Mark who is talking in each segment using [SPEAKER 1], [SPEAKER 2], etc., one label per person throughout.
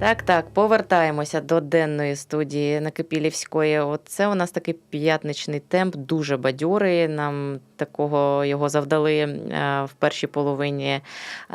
[SPEAKER 1] Так, так, повертаємося до денної студії Накипілівської. От це у нас такий п'ятничний темп, дуже бадьорий. Нам такого його завдали е, в першій половині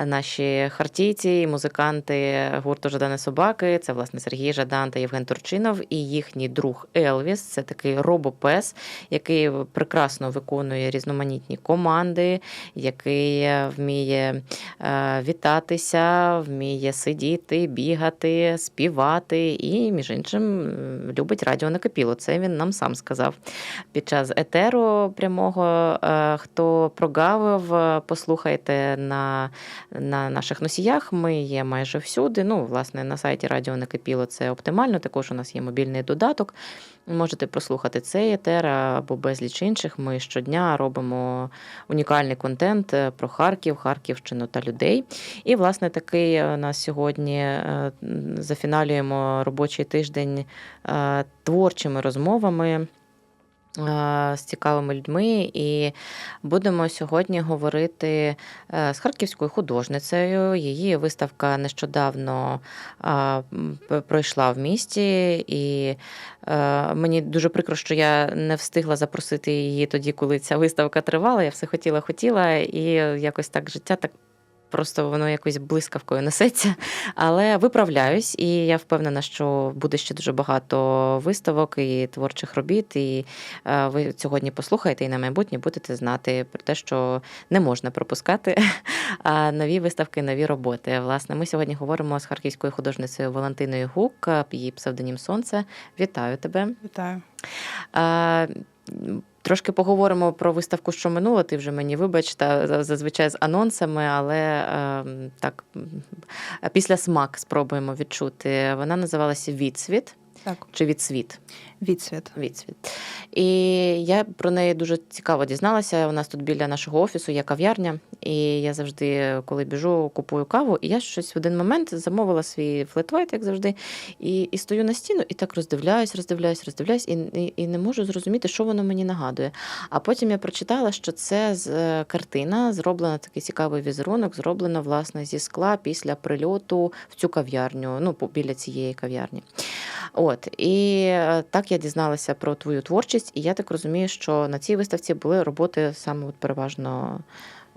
[SPEAKER 1] наші хартійці, і музиканти гурту Жадани Собаки. Це власне Сергій Жадан та Євген Турчинов і їхній друг Елвіс. Це такий робопес, який прекрасно виконує різноманітні команди, який е, вміє е, вітатися, вміє сидіти, бігати, співати і, між іншим, любить радіо накипіло. Це він нам сам сказав під час етеру прямого. Е, Хто прогавив, послухайте на, на наших носіях. Ми є майже всюди. Ну, власне, на сайті Радіо Накипіло це оптимально. Також у нас є мобільний додаток. Можете прослухати цей етер або безліч інших. Ми щодня робимо унікальний контент е, про Харків, Харківщину та людей. І, власне, такий у нас сьогодні е, зафіналюємо робочий тиждень е, творчими розмовами. Е, З цікавими людьми, і будемо сьогодні говорити е, з харківською художницею. Її виставка нещодавно пройшла в місті, і е, мені дуже прикро, що я не встигла запросити її тоді, коли ця виставка тривала. Я все хотіла, хотіла, і якось так життя так. Просто воно якось блискавкою несеться, але виправляюсь, і я впевнена, що буде ще дуже багато виставок і творчих робіт. І е, ви сьогодні послухаєте і на майбутнє будете знати про те, що не можна пропускати нові виставки, нові роботи. Власне, ми сьогодні говоримо з харківською художницею Валентиною Гук, її псевдонім Сонце. Вітаю тебе.
[SPEAKER 2] Вітаю.
[SPEAKER 1] Трошки поговоримо про виставку, що минуло. Ти вже мені вибачте, зазвичай з анонсами, але е, так після смак спробуємо відчути. Вона називалася Відсвіт
[SPEAKER 2] Так,
[SPEAKER 1] чи Відсвіт.
[SPEAKER 2] Відсвіт.
[SPEAKER 1] Відсвіт. І я про неї дуже цікаво дізналася. У нас тут біля нашого офісу є кав'ярня, і я завжди, коли біжу, купую каву. І я щось в один момент замовила свій флетвайт, як завжди, і, і стою на стіну, і так роздивляюсь, роздивляюсь, роздивляюсь, і, і, і не можу зрозуміти, що воно мені нагадує. А потім я прочитала, що це з е, картина, зроблена такий цікавий візерунок, зроблено власне зі скла після прильоту в цю кав'ярню, ну біля цієї кав'ярні. От і е, так я дізналася про твою творчість, і я так розумію, що на цій виставці були роботи саме от переважно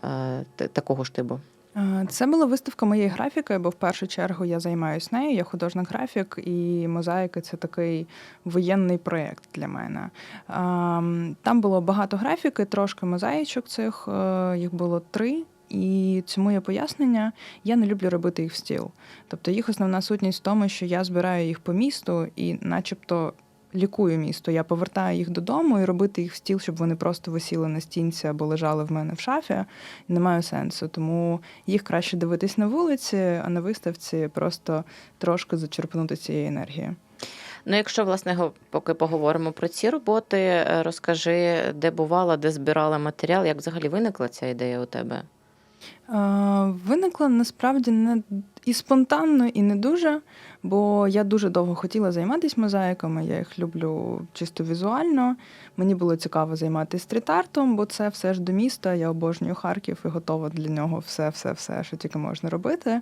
[SPEAKER 1] е, такого штибу.
[SPEAKER 2] Е, Це була виставка моєї графіки, бо в першу чергу я займаюся нею. Я художник графік, і мозаїки це такий воєнний проєкт для мене. Ем, Там було багато графіки, трошки мозаїчок цих, е, їх було три. І цьому є пояснення, я не люблю робити їх в стіл. Тобто їх основна сутність в тому, що я збираю їх по місту і, начебто, лікую місто. Я повертаю їх додому і робити їх в стіл, щоб вони просто висіли на стінці або лежали в мене в шафі, не маю сенсу. Тому їх краще дивитись на вулиці, а на виставці просто трошки зачерпнути цієї енергії.
[SPEAKER 1] Ну, якщо власне поки поговоримо про ці роботи, е, розкажи, де бувала, де збирала матеріал, як взагалі виникла ця ідея у тебе?
[SPEAKER 2] Е, Виникла насправді не і спонтанно, і не дуже, бо я дуже довго хотіла займатися мозаїками. Я їх люблю чисто візуально. Мені було цікаво займатися стріт-артом, бо це все ж до міста. Я обожнюю Харків і готова для нього все, все, все, що тільки можна робити.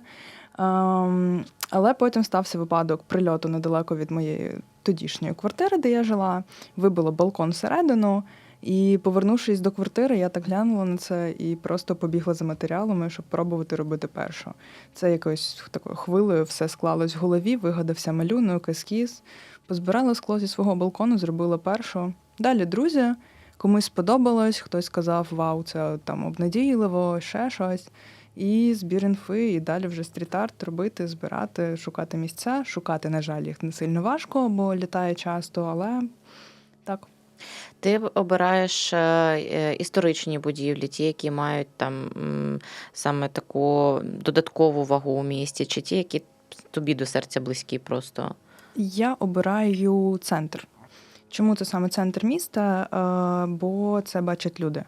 [SPEAKER 2] Ем, але потім стався випадок прильоту недалеко від моєї тодішньої квартири, де я жила. Вибило балкон всередину. І повернувшись до квартири, я так глянула на це і просто побігла за матеріалами, щоб пробувати робити першу. Це якоюсь такою хвилею все склалось в голові, вигадався малюнок, ескіз. Позбирала скло зі свого балкону, зробила першу. Далі друзі, комусь сподобалось, хтось сказав, вау, це там обнадійливо, ще щось. І збір інфи, і далі вже стріт-арт робити, збирати, шукати місця. Шукати, на жаль, їх не сильно важко, бо літає часто, але.
[SPEAKER 1] Ти обираєш е, е, історичні будівлі, ті, які мають там саме таку додаткову вагу у місті, чи ті, які тобі до серця близькі просто.
[SPEAKER 2] Я обираю центр. Чому це саме центр міста? Е, Бо це бачать люди.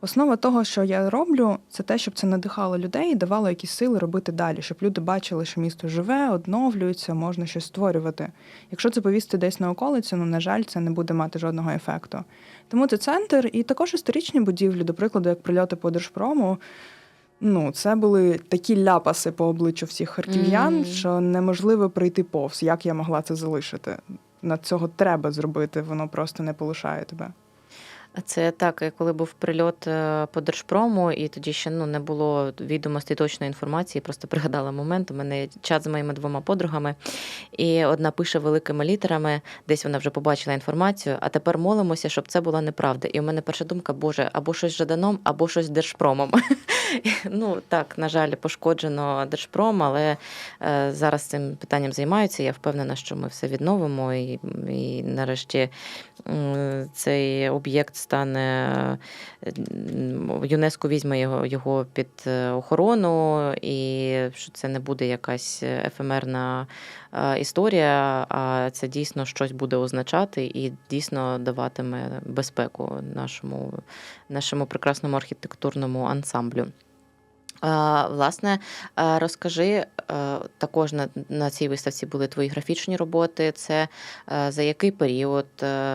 [SPEAKER 2] Основа того, що я роблю, це те, щоб це надихало людей і давало якісь сили робити далі, щоб люди бачили, що місто живе, одновлюється, можна щось створювати. Якщо це повісти десь на околиці, ну на жаль, це не буде мати жодного ефекту. Тому це центр і також історичні будівлі, до прикладу, як прильоти по Держпрому. Ну, це були такі ляпаси по обличчю всіх харків'ян,
[SPEAKER 1] Мгм.
[SPEAKER 2] що неможливо пройти повз. Як я могла це залишити? Над цього треба зробити, воно просто не полишає тебе.
[SPEAKER 1] Це так, коли був прильот е, по Держпрому, і тоді ще ну, не було відомостей точної інформації. Просто пригадала момент. У мене є чат з моїми двома подругами, і одна пише великими літерами, десь вона вже побачила інформацію, а тепер молимося, щоб це була неправда. І у мене перша думка, Боже, або щось Жаданом, або щось Держпромом. Ну так, на жаль, пошкоджено Держпром, але е, зараз цим питанням займаються. Я впевнена, що ми все відновимо, і нарешті цей об'єкт стане ЮНЕСКО візьме його, його під е, охорону, і що це не буде якась ефемерна е, історія, а це дійсно щось буде означати і дійсно даватиме безпеку нашому, нашому прекрасному архітектурному ансамблю. Власне, розкажи, також на, на цій виставці були твої графічні роботи. Це за який період,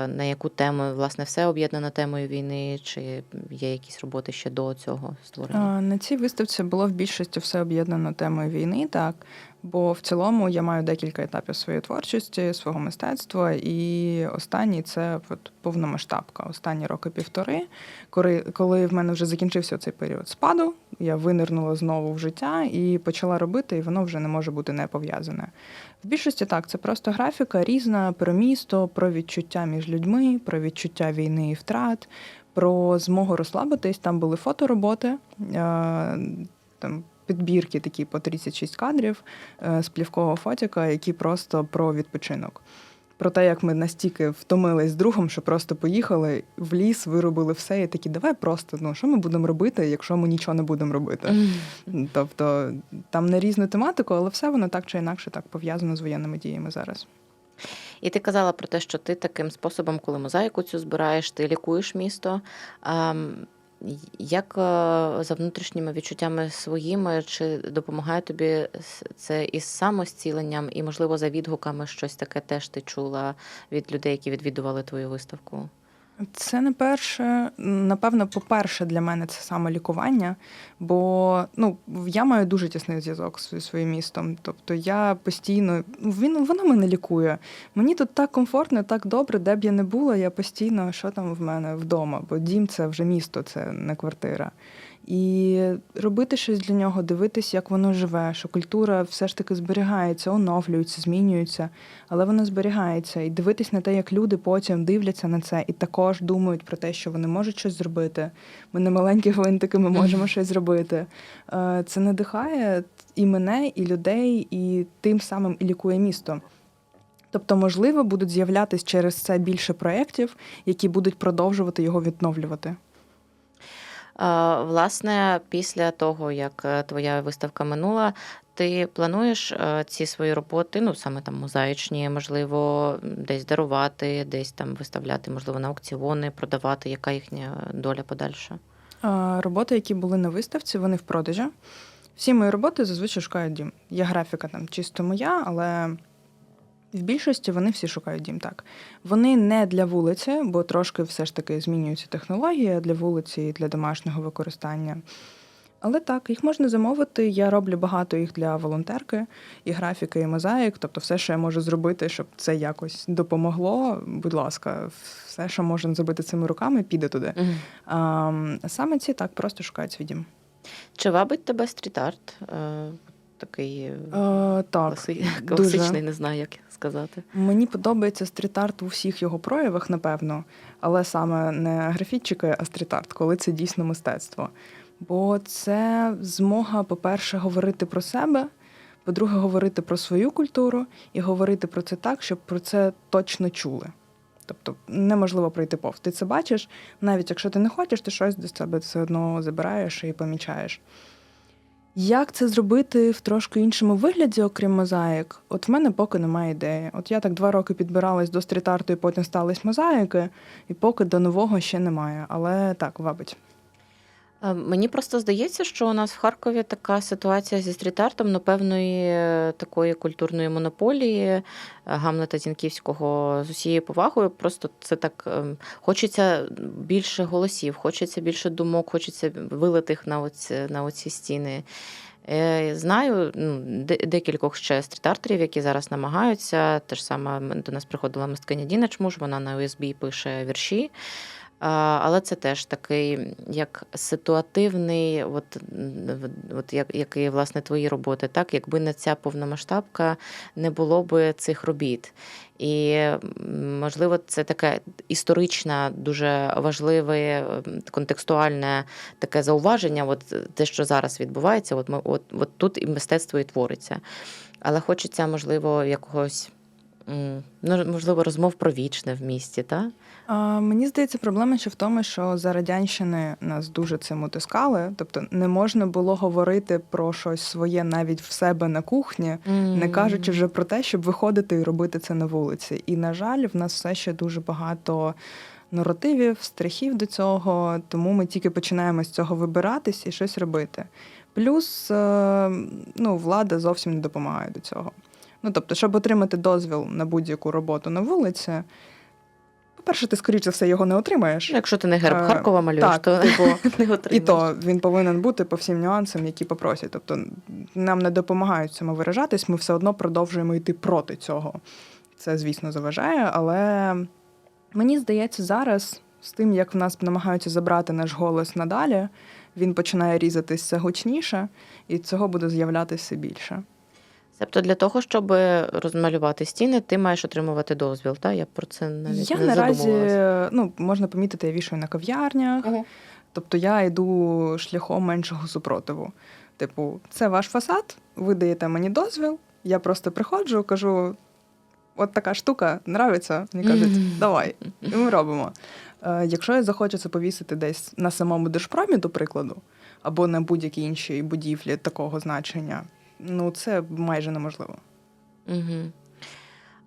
[SPEAKER 1] на яку тему, власне, все об'єднано темою війни, чи є якісь роботи ще до цього створення?
[SPEAKER 2] На цій виставці було в більшості все об'єднано темою війни, так. Бо в цілому я маю декілька етапів своєї творчості, свого мистецтва, і останній це от повномасштабка. Останні роки півтори, коли, коли в мене вже закінчився цей період спаду, я винирнула знову в життя і почала робити, і воно вже не може бути не пов'язане. В більшості так, це просто графіка різна про місто, про відчуття між людьми, про відчуття війни і втрат, про змогу розслабитись. Там були фотороботи, е, там підбірки такі по 36 кадрів е, з плівкового фотіка, які просто про відпочинок. Про те, як ми настільки втомились з другом, що просто поїхали в ліс, виробили все, і такі, давай просто, ну що ми будемо робити, якщо ми нічого не будемо робити. Тобто там на різну тематику, але все воно так чи інакше так пов'язано з воєнними діями зараз.
[SPEAKER 1] І ти казала про те, що ти таким способом, коли мозаїку цю збираєш, ти лікуєш місто. Як е, за внутрішніми відчуттями своїми, чи допомагає тобі це із самостіленням, і, можливо, за відгуками щось таке теж ти чула від людей, які відвідували твою виставку?
[SPEAKER 2] Це не перше, напевно, по-перше, для мене це саме лікування, бо ну, я маю дуже тісний зв'язок зі своїм містом. Тобто я постійно, ну, він, воно мене лікує. Мені тут так комфортно, так добре, де б я не була, я постійно, що там в мене вдома, бо дім це вже місто, це не квартира. І робити щось для нього, дивитись, як воно живе, що культура все ж таки зберігається, оновлюється, змінюється, але вона зберігається. І дивитись на те, як люди потім дивляться на це і також думають про те, що вони можуть щось зробити. Ми не маленькі гвинтики, ми можемо щось зробити. Е, Це надихає і мене, і людей, і тим самим і лікує місто. Тобто, можливо, будуть з'являтись через це більше проєктів, які будуть продовжувати його відновлювати.
[SPEAKER 1] Власне, після того, як е, твоя виставка минула, ти плануєш е, ці свої роботи, ну саме там мозаїчні, можливо, десь дарувати, десь там виставляти, можливо, на аукціони, продавати. Яка їхня доля подальша?
[SPEAKER 2] Роботи, які були на виставці, вони в продажі. Всі мої роботи зазвичай шукають дім. Є графіка там чисто моя, але в більшості вони всі шукають дім так. Вони не для вулиці, бо трошки все ж таки змінюються технології для вулиці і для домашнього використання. Але так, їх можна замовити. Я роблю багато їх для волонтерки, і графіки, і мозаїк. Тобто, все, що я можу зробити, щоб це якось допомогло. Будь ласка, все, що можна зробити цими руками, піде туди. А, саме ці так просто шукають свій дім.
[SPEAKER 1] Чи вабить тебе стріт-арт? Такий е,
[SPEAKER 2] Е, так,
[SPEAKER 1] класи-
[SPEAKER 2] дуже.
[SPEAKER 1] класичний, не знаю, як сказати.
[SPEAKER 2] Мені подобається стріт-арт у всіх його проявах, напевно, але саме не графітчики, а стріт-арт, коли це дійсно мистецтво. Бо це змога, по-перше, говорити про себе, по-друге, говорити про свою культуру і говорити про це так, щоб про це точно чули. Тобто неможливо пройти повз. Ти це бачиш, навіть якщо ти не хочеш, ти щось до себе все одно забираєш і помічаєш. Як це зробити в трошки іншому вигляді, окрім мозаїк? От в мене поки немає ідеї. От я так два роки підбиралась до стріт-арту і потім стались мозаїки, і поки до нового ще немає. Але так, вабить.
[SPEAKER 1] Е, Мені просто здається, що у нас в Харкові така ситуація зі стріт-артом, ну, певної е, такої культурної монополії е, Гамлета Зінківського з усією повагою. Просто це так хочеться більше голосів, хочеться більше думок, хочеться вилитих на оці, на оці стіни. Знаю ну, де- декількох ще стріт-артерів, які зараз намагаються. Те ж саме до нас приходила мисткиня Діна Чмуш, вона на USB пише вірші. Але це теж такий як ситуативний, от, от як, як і власне твої роботи, так якби не ця повномасштабка, не було би цих робіт. І можливо, це таке історичне, дуже важливе, контекстуальне таке зауваження. От те, що зараз відбувається, от ми от, от тут і мистецтво і твориться. Але хочеться, можливо, якогось. Ну, можливо, розмов про вічне в місті, так?
[SPEAKER 2] А, мені здається, проблема ще в тому, що за радянщини нас дуже цим утискали. Тобто не можна було говорити про щось своє навіть в себе на кухні, не кажучи вже про те, щоб виходити і робити це на вулиці. І, на жаль, в нас все ще дуже багато наративів, страхів до цього, тому ми тільки починаємо з цього вибиратись і щось робити. Плюс е, ну, влада зовсім не допомагає до цього. Ну, тобто, щоб отримати дозвіл на будь-яку роботу на вулиці, по-перше, ти, скоріш за все, його не отримаєш.
[SPEAKER 1] Ну, Якщо ти не герб
[SPEAKER 2] Е,
[SPEAKER 1] Харкова малюєш,
[SPEAKER 2] так,
[SPEAKER 1] то
[SPEAKER 2] типу,
[SPEAKER 1] не
[SPEAKER 2] І то він повинен бути по всім нюансам, які попросять. Тобто нам не допомагають самовиражатись, ми все одно продовжуємо йти проти цього. Це, звісно, заважає, але мені здається, зараз з тим, як в нас намагаються забрати наш голос надалі, він починає різатись все гучніше, і цього буде з'являтися більше.
[SPEAKER 1] Тобто для того, щоб розмалювати стіни, ти маєш отримувати дозвіл. Та? Я про це навіть
[SPEAKER 2] я
[SPEAKER 1] не
[SPEAKER 2] наразі, ну, можна помітити, я вішаю на кав'ярнях,
[SPEAKER 1] Мгм.
[SPEAKER 2] Тобто я йду шляхом меншого супротиву. Типу, це ваш фасад, ви даєте мені дозвіл, я просто приходжу, кажу: от така штука, нравиться. Мені кажуть, давай, і ми робимо. Е, якщо я захочу це повісити десь на самому держпромі, до прикладу, або на будь-якій іншій будівлі такого значення, ну це майже неможливо.
[SPEAKER 1] Угу.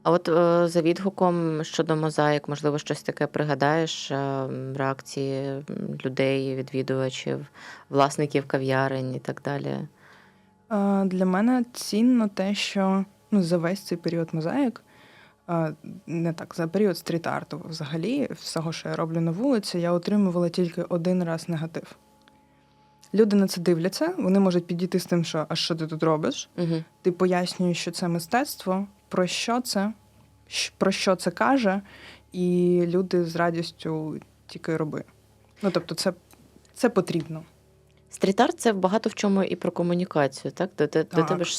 [SPEAKER 1] А от е, за відгуком щодо мозаїк, можливо, щось таке пригадаєш, е, реакції людей, відвідувачів, власників кав'ярень і так далі.
[SPEAKER 2] Е, Для мене цінно те, що ну, за весь цей період мозаїк, не так, за період стріт-арту взагалі, всього, що я роблю на вулиці, я отримувала тільки один раз негатив. Люди на це дивляться, вони можуть підійти з тим, що а що ти тут робиш?
[SPEAKER 1] Угу.
[SPEAKER 2] Ти пояснюєш, що це мистецтво, про що це, про що це каже, і люди з радістю тільки роби. Ну, тобто, це, це потрібно.
[SPEAKER 1] Стріт-арт це багато в чому і про комунікацію, так? До, до, до тебе ж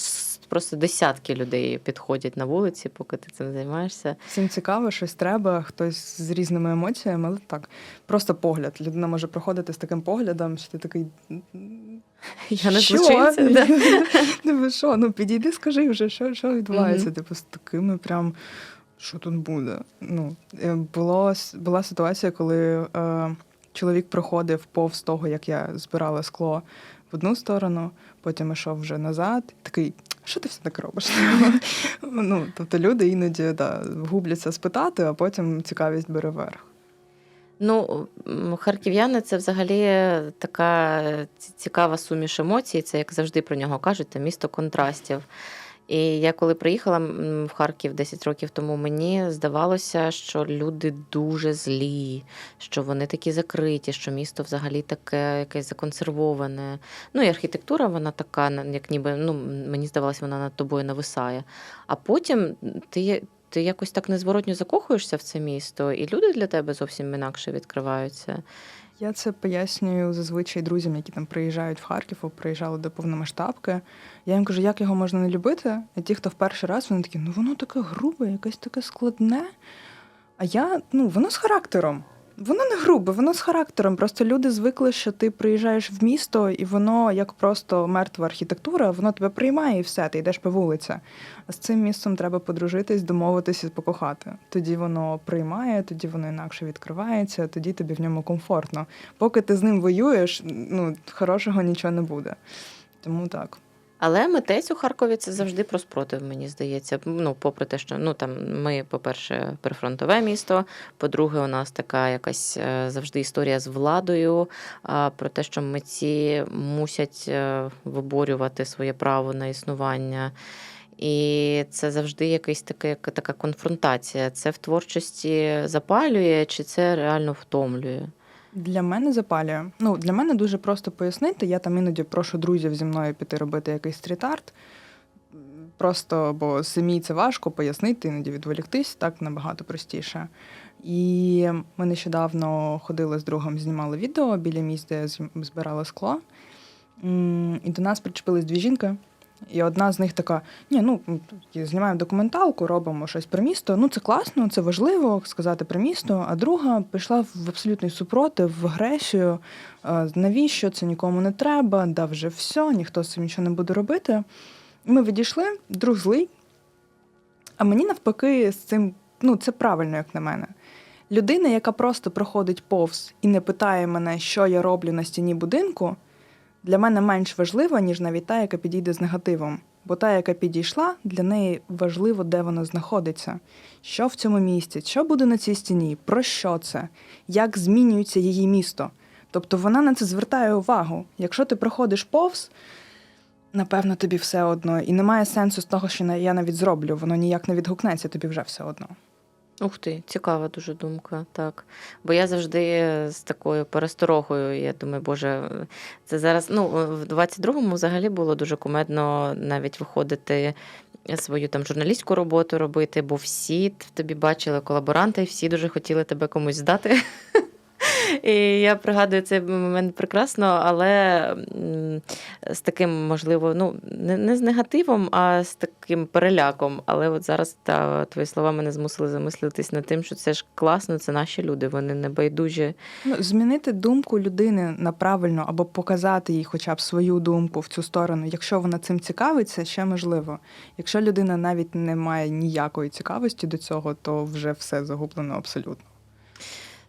[SPEAKER 1] просто десятки людей підходять на вулиці, поки ти цим займаєшся.
[SPEAKER 2] Всім цікаво, щось треба, хтось з різними емоціями, але так. Просто погляд. Людина може проходити з таким поглядом, що ти такий.
[SPEAKER 1] Я не
[SPEAKER 2] що?
[SPEAKER 1] да.
[SPEAKER 2] Ну, що? Ну підійди, скажи вже, що, що відбувається. Типу, з такими прям. Що тут буде? Ну, е, було, була ситуація, коли е, чоловік проходив повз того, як я збирала скло в одну сторону, потім йшов вже назад. Такий, що ти все так робиш? ну, тобто люди іноді да, губляться спитати, а потім цікавість бере верх.
[SPEAKER 1] Ну, харків'яни це взагалі така цікава суміш емоцій. Це як завжди про нього кажуть, це місто контрастів. І я коли приїхала в Харків 10 років тому, мені здавалося, що люди дуже злі, що вони такі закриті, що місто взагалі таке якесь законсервоване. Ну і архітектура, вона така, як ніби ну мені здавалося, вона над тобою нависає. А потім ти. Ти якось так незворотньо закохуєшся в це місто, і люди для тебе зовсім інакше відкриваються.
[SPEAKER 2] Я це пояснюю зазвичай друзям, які там приїжджають в Харків або приїжджали до повномасштабки. Я їм кажу, як його можна не любити. А ті, хто в перший раз, вони такі, ну воно таке грубе, якесь таке складне. А я, ну, воно з характером. Воно не грубе, воно з характером. Просто люди звикли, що ти приїжджаєш в місто, і воно як просто мертва архітектура, воно тебе приймає і все, ти йдеш по вулиці. А з цим містом треба подружитись, домовитись і покохати. Тоді воно приймає, тоді воно інакше відкривається, тоді тобі в ньому комфортно. Поки ти з ним воюєш, ну хорошого нічого не буде. Тому так.
[SPEAKER 1] Але митець у Харкові це завжди про спротив, мені здається. Ну, попри те, що ну там ми, по-перше, прифронтове місто. По-друге, у нас така якась е, завжди історія з владою, про те, що митці мусять е, виборювати своє право на існування. І це завжди якась така, така конфронтація. Це в творчості запалює, чи це реально втомлює?
[SPEAKER 2] Для мене запалює. Ну, для мене дуже просто пояснити. Я там іноді прошу друзів зі мною піти робити якийсь стріт-арт. Просто, бо самі це важко пояснити, іноді відволіктись, так набагато простіше. І ми нещодавно ходили з другом, знімали відео біля місць, де я з- збирала скло. І до нас причепились дві жінки. І одна з них така: ні, ну знімаємо документалку, робимо щось про місто. Ну це класно, це важливо сказати про місто. А друга пішла в абсолютний супротив, в агресію. Навіщо це нікому не треба? Да вже все, ніхто з цим нічого не буде робити. Ми відійшли, друг злий. А мені навпаки, з цим, ну це правильно, як на мене. Людина, яка просто проходить повз і не питає мене, що я роблю на стіні будинку, для мене менш важлива, ніж навіть та, яка підійде з негативом. Бо та, яка підійшла, для неї важливо, де вона знаходиться, що в цьому місці, що буде на цій стіні, про що це, як змінюється її місто. Тобто вона на це звертає увагу. Якщо ти проходиш повз, напевно, тобі все одно. І немає сенсу з того, що я навіть зроблю, воно ніяк не відгукнеться, тобі вже все одно.
[SPEAKER 1] Ух ти, цікава дуже думка, так. Бо я завжди з такою пересторогою. Я думаю, Боже, це зараз. Ну, в 22-му взагалі було дуже кумедно навіть виходити свою там журналістську роботу робити, бо всі тобі бачили колаборанти, і всі дуже хотіли тебе комусь здати. І я пригадую цей момент прекрасно, але з таким, можливо, ну, не, з негативом, а з таким переляком. Але от зараз та, твої слова мене змусили замислитись над тим, що це ж класно, це наші люди, вони не байдужі.
[SPEAKER 2] Ну, змінити думку людини на правильно або показати їй хоча б свою думку в цю сторону, якщо вона цим цікавиться, ще можливо. Якщо людина навіть не має ніякої цікавості до цього, то вже все загублено абсолютно.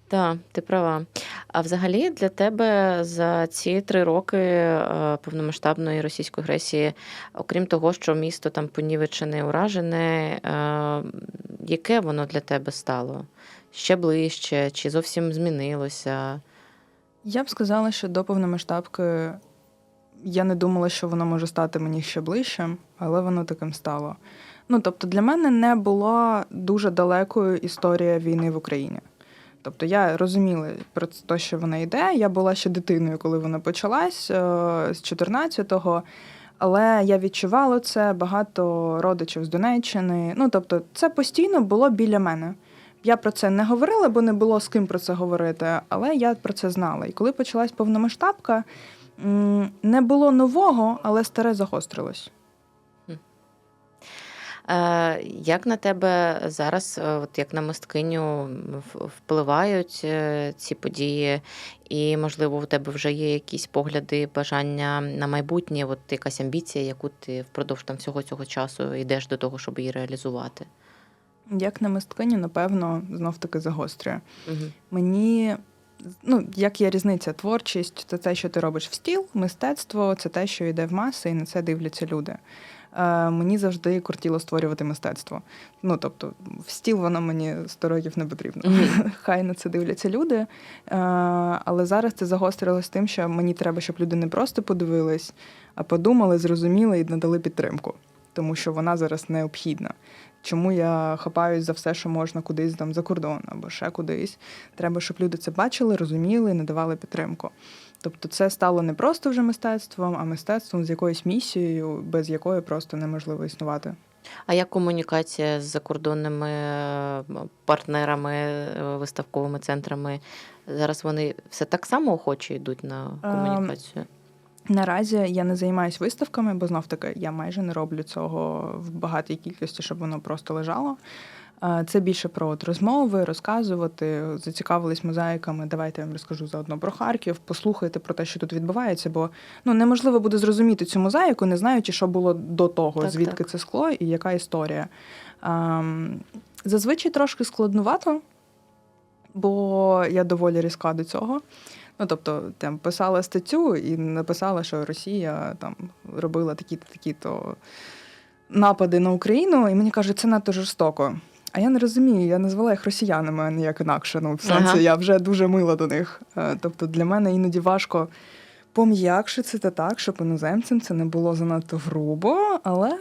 [SPEAKER 1] Так, ти права. А взагалі для тебе за ці три роки е, повномасштабної російської агресії, окрім того, що місто там понівечене, уражене, е, яке воно для тебе стало? Ще ближче, чи зовсім змінилося?
[SPEAKER 2] Я б сказала, що до повномасштабки я не думала, що воно може стати мені ще ближче, але воно таким стало. Ну, тобто, для мене не була дуже далекою історія війни в Україні. Тобто я розуміла про те, що вона йде. Я була ще дитиною, коли вона почалась е, з 14-го. Але я відчувала це багато родичів з Донеччини. Ну тобто, це постійно було біля мене. Я про це не говорила, бо не було з ким про це говорити, але я про це знала. І коли почалась повномасштабка, не було нового, але старе загострилось.
[SPEAKER 1] Е, Як на тебе зараз, е, от як на мисткиню, впливають е, ці події? І, можливо, у тебе вже є якісь погляди, бажання на майбутнє, от якась амбіція, яку ти впродовж там всього цього часу йдеш до того, щоб її реалізувати?
[SPEAKER 2] Як на мисткині, напевно, знов таки загострює.
[SPEAKER 1] Угу.
[SPEAKER 2] Мені ну, як є різниця, творчість це те, що ти робиш в стіл, мистецтво це те, що йде в маси, і на це дивляться люди. Е, мені завжди кортіло створювати мистецтво. Ну, тобто, в стіл воно мені 100 років не потрібно.
[SPEAKER 1] Мгм.
[SPEAKER 2] Хай на це дивляться люди. Е, але зараз це загострилось тим, що мені треба, щоб люди не просто подивились, а подумали, зрозуміли і надали підтримку. Тому що вона зараз необхідна. Чому я хапаюсь за все, що можна кудись там за кордон або ще кудись. Треба, щоб люди це бачили, розуміли і надавали підтримку. Тобто це стало не просто вже мистецтвом, а мистецтвом з якоюсь місією, без якої просто неможливо існувати.
[SPEAKER 1] А як комунікація з закордонними партнерами, е, виставковими центрами? Зараз вони все так само охоче йдуть на комунікацію?
[SPEAKER 2] Наразі я не займаюся виставками, бо знов таки я майже не роблю цього в багатій кількості, щоб воно просто лежало. Це більше про от розмови, розказувати, зацікавились мозаїками. Давайте я вам розкажу заодно про Харків. Послухайте про те, що тут відбувається, бо ну неможливо буде зрозуміти цю мозаїку, не знаючи, що було до того,
[SPEAKER 1] Так,
[SPEAKER 2] звідки
[SPEAKER 1] так.
[SPEAKER 2] це скло і яка історія. Ем, Зазвичай трошки складнувато, бо я доволі різка до цього. Ну тобто, там писала статтю і написала, що Росія там робила такі-то такі-то напади на Україну, і мені кажуть, це надто жорстоко. А я не розумію, я назвала їх росіянами, а не як інакше. Ну, в сенсі,
[SPEAKER 1] Ага.
[SPEAKER 2] я вже дуже мила до них. Е, Тобто для мене іноді важко пом'якшити це так, щоб іноземцям це не було занадто грубо, але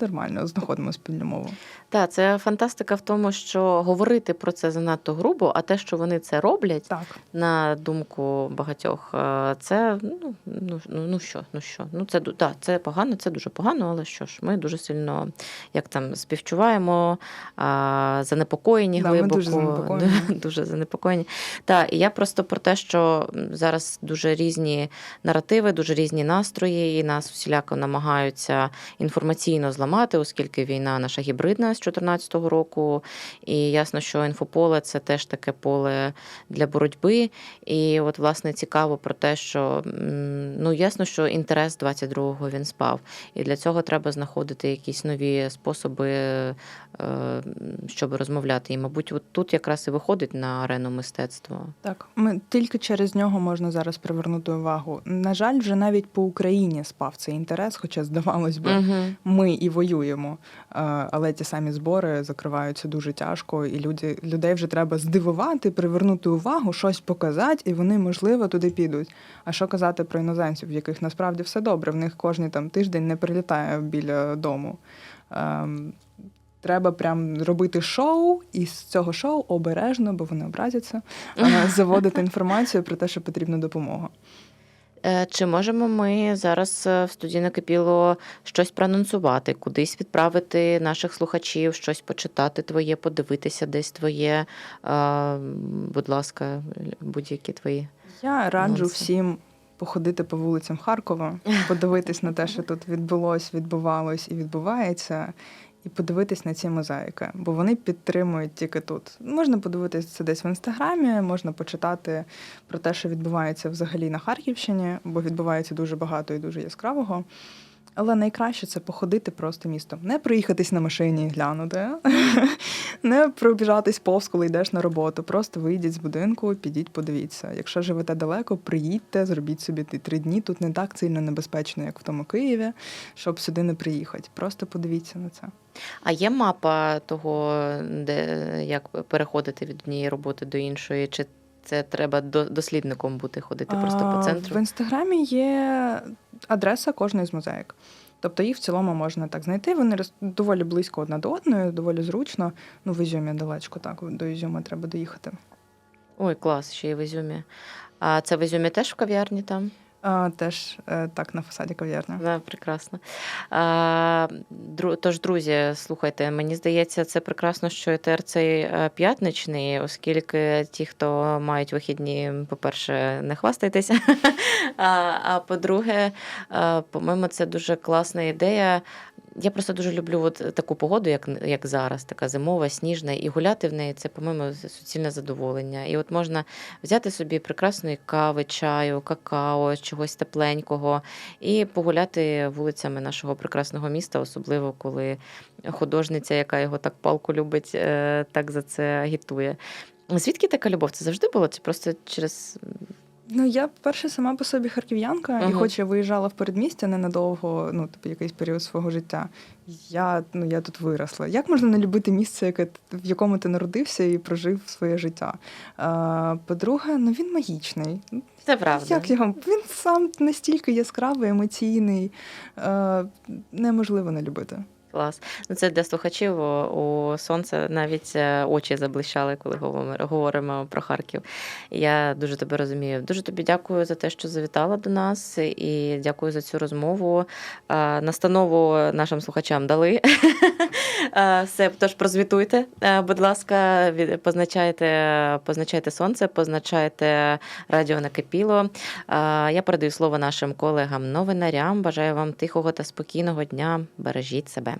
[SPEAKER 2] нормально знаходимо спільну мову.
[SPEAKER 1] Так, це фантастика в тому, що говорити про це занадто грубо, а те, що вони це роблять,
[SPEAKER 2] Так.
[SPEAKER 1] на думку багатьох, е, це ну, ну, ну, ну що, ну що, ну це да, це погано, це дуже погано, але що ж, ми дуже сильно як там співчуваємо, а, занепокоєні
[SPEAKER 2] Да, ми дуже занепокоєні.
[SPEAKER 1] дуже занепокоєні. Так, і я просто про те, що зараз дуже різні наративи, дуже різні настрої, і нас усіляко намагаються інформаційно зламати, оскільки війна наша гібридна з 2014 року. І ясно, що інфополе це теж таке поле для боротьби. І от, власне, цікаво про те, що ну ясно, що інтерес 22-го він спав. І для цього треба знаходити якісь нові способи, е, щоб розмовляти. І, мабуть, от тут якраз і виходить на арену мистецтва.
[SPEAKER 2] Так, ми тільки через нього можна зараз привернути увагу. На жаль, вже навіть по Україні спав цей інтерес, хоча здавалось би,
[SPEAKER 1] Угу.
[SPEAKER 2] ми і воюємо. Е, Але ті самі збори закриваються дуже тяжко, і люди людей вже треба здивувати, привернути увагу, щось показати, і вони можливо туди підуть. А що казати про іноземців, в яких насправді все добре? В них кожен там тиждень не прилітає біля дому. Ем, Треба прям робити шоу, і з цього шоу обережно, бо вони образяться, е, заводити інформацію про те, що потрібна допомога.
[SPEAKER 1] Е, Чи можемо ми зараз е, в студії накипіло щось проанонсувати, кудись відправити наших слухачів, щось почитати твоє, подивитися десь твоє, Е, будь ласка, будь-які твої.
[SPEAKER 2] Я раджу
[SPEAKER 1] Нонси.
[SPEAKER 2] всім походити по вулицям Харкова, подивитись на те, що тут відбулось, відбувалось і відбувається, і подивитись на ці мозаїки, бо вони підтримують тільки тут. Можна подивитись це десь в інстаграмі, можна почитати про те, що відбувається взагалі на Харківщині, бо відбувається дуже багато і дуже яскравого. Але найкраще це походити просто містом. Не проїхатись на машині і глянути, не пробіжатись повз, коли йдеш на роботу. Просто вийдіть з будинку, підіть, подивіться. Якщо живете далеко, приїдьте, зробіть собі ті три дні. Тут не так сильно небезпечно, як в тому Києві, щоб сюди не приїхати. Просто подивіться на це.
[SPEAKER 1] А є мапа того, де як переходити від однієї роботи до іншої? Чи це треба дослідником бути ходити просто по
[SPEAKER 2] В інстаграмі є адреса кожної з мозаїк. Тобто їх в цілому можна так знайти. Вони доволі близько одна до одної, доволі зручно. Ну, в Ізюмі далечко, так, до Ізюма треба доїхати.
[SPEAKER 1] Ой, клас, ще й в Ізюмі. А це в Ізюмі теж в кав'ярні там?
[SPEAKER 2] Теж е, так на фасаді кав'ярня.
[SPEAKER 1] Да, прекрасно. Дру- тож, друзі, слухайте, мені здається, це прекрасно, що ЕТР цей е, п'ятничний, оскільки ті, хто мають вихідні, по-перше, не хвастайтеся. А, а по-друге, е, по-моєму, це дуже класна ідея. Я просто дуже люблю от таку погоду, як, як зараз, така зимова, сніжна, і гуляти в неї це, по-моєму, суцільне задоволення. І от можна взяти собі прекрасної кави, чаю, какао, чогось тепленького і погуляти вулицями нашого прекрасного міста, особливо коли художниця, яка його так палку любить, е, так за це агітує. Звідки така любов? Це завжди було? Це просто через
[SPEAKER 2] Ну, я перше сама по собі харків'янка, і хоч я виїжджала в передмістя ненадовго, ну, типу, якийсь період свого життя, я, ну, я тут виросла. Як можна не любити місце, яке, в якому ти народився і прожив своє життя? А, по-друге, ну він магічний.
[SPEAKER 1] це правда.
[SPEAKER 2] Як його? Він сам настільки яскравий, емоційний, е, неможливо не любити.
[SPEAKER 1] Клас. Ну, це для слухачів у- сонце навіть е, очі заблищали, коли говоримо- про Харків. Я дуже тебе розумію. Дуже тобі дякую за те, що завітала до нас, і дякую за цю розмову. Е, Настанову нашим слухачам дали. Е, Все, тож прозвітуйте, будь ласка, позначайте, позначайте сонце, позначайте радіо накипіло. Я передаю слово нашим колегам новинарям. Бажаю вам тихого та спокійного дня. Бережіть себе.